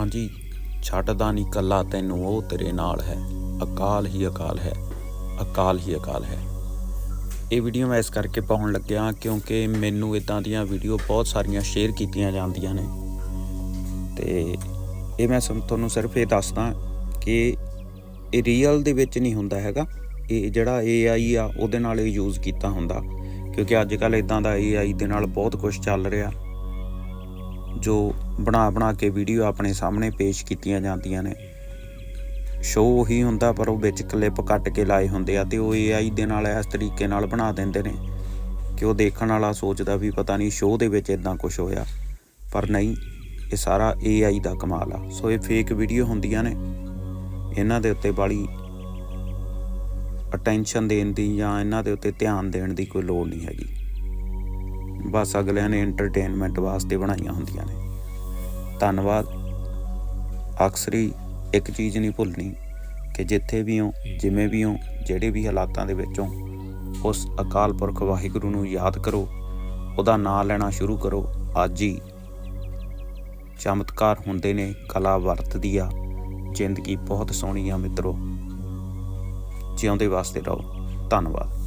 ਹਾਂਜੀ, ਛੱਡਦਾ ਨਹੀਂ ਕੱਲਾ, ਤੈਨੂੰ ਉਹ ਤੇਰੇ ਨਾਲ ਹੈ। ਅਕਾਲ ਹੀ ਅਕਾਲ ਹੈ। ਅਕਾਲ ਹੀ ਅਕਾਲ ਹੈ। ਇਹ ਵੀਡੀਓ ਮੈਂ ਇਸ ਕਰਕੇ ਪਾਉਣ ਲੱਗਿਆ ਕਿਉਂਕਿ ਮੈਨੂੰ ਇਦਾਂ ਦੀਆਂ ਵੀਡੀਓ ਬਹੁਤ ਸਾਰੀਆਂ ਸ਼ੇਅਰ ਕੀਤੀਆਂ ਜਾਂਦੀਆਂ ਨੇ। ਤੇ ਇਹ ਮੈਂ ਤੁਹਾਨੂੰ ਸਿਰਫ ਇਹ ਦੱਸਦਾ ਕਿ ਇਹ ਰੀਅਲ ਦੇ ਵਿੱਚ ਨਹੀਂ ਹੁੰਦਾ ਹੈਗਾ। ਇਹ ਜਿਹੜਾ AI ਆ, ਉਹਦੇ ਨਾਲ ਇਹ ਯੂਜ਼ ਕੀਤਾ ਹੁੰਦਾ। ਕਿਉਂਕਿ ਅੱਜ ਕੱਲ ਇਦਾਂ ਦਾ AI ਦੇ ਨਾਲ ਬਹੁਤ ਕੁਝ ਚੱਲ ਰਿਹਾ। ਜੋ ਬਣਾ ਬਣਾ ਕੇ ਵੀਡੀਓ ਆਪਣੇ ਸਾਹਮਣੇ ਪੇਸ਼ ਕੀਤੀਆਂ ਜਾਂਦੀਆਂ ਨੇ। ਸ਼ੋਅ ਉਹੀ ਹੁੰਦਾ ਪਰ ਉਹ ਵਿੱਚ ਕਲਿੱਪ ਕੱਟ ਕੇ ਲਾਏ ਹੁੰਦੇ ਆ ਤੇ ਉਹ AI ਦੇ ਨਾਲ ਇਸ ਤਰੀਕੇ ਨਾਲ ਬਣਾ ਦਿੰਦੇ ਨੇ ਕਿ ਉਹ ਦੇਖਣ ਵਾਲਾ ਸੋਚਦਾ ਵੀ ਪਤਾ ਨਹੀਂ ਸ਼ੋਅ ਦੇ ਵਿੱਚ ਇਦਾਂ ਕੁਝ ਹੋਇਆ। ਪਰ ਨਹੀਂ, ਇਹ ਸਾਰਾ AI ਦਾ ਕਮਾਲ ਆ। ਸੋ ਇਹ ਫੇਕ ਵੀਡੀਓ ਹੁੰਦੀਆਂ ਨੇ। ਇਹਨਾਂ ਦੇ ਉੱਤੇ ਬਾਲੀ ਅਟੈਂਸ਼ਨ ਦੇਣ ਦੀ ਜਾਂ ਇਹਨਾਂ ਦੇ ਉੱਤੇ ਧਿਆਨ ਦੇਣ ਦੀ ਕੋਈ ਲੋੜ ਨਹੀਂ ਹੈਗੀ। ਬਸ ਅਗਲਿਆਂ ਨੇ ਐਂਟਰਟੇਨਮੈਂਟ ਵਾਸਤੇ ਬਣਾਈਆਂ ਹੁੰਦੀਆਂ ਨੇ। ਧੰਨਵਾਦ। ਅਕਸਰ ਹੀ ਇੱਕ ਚੀਜ਼ ਨਹੀਂ ਭੁੱਲਣੀ ਕਿ ਜਿੱਥੇ ਵੀ ਹੋ, ਜਿਵੇਂ ਵੀ ਹੋ, ਜਿਹੜੇ ਵੀ ਹਾਲਾਤਾਂ ਦੇ ਵਿੱਚੋਂ ਉਸ ਅਕਾਲ ਪੁਰਖ ਵਾਹਿਗੁਰੂ ਨੂੰ ਯਾਦ ਕਰੋ, ਉਹਦਾ ਨਾਮ ਲੈਣਾ ਸ਼ੁਰੂ ਕਰੋ। ਅੱਜ ਹੀ ਚਮਤਕਾਰ ਹੁੰਦੇ ਨੇ ਕਲਾ ਵਰਤਦੀ ਆ। ਜ਼ਿੰਦਗੀ ਬਹੁਤ ਸੋਹਣੀ ਆ ਮਿੱਤਰੋ। ਜਿਉਂਦੇ ਵਾਸਤੇ ਰਹੋ। ਧੰਨਵਾਦ।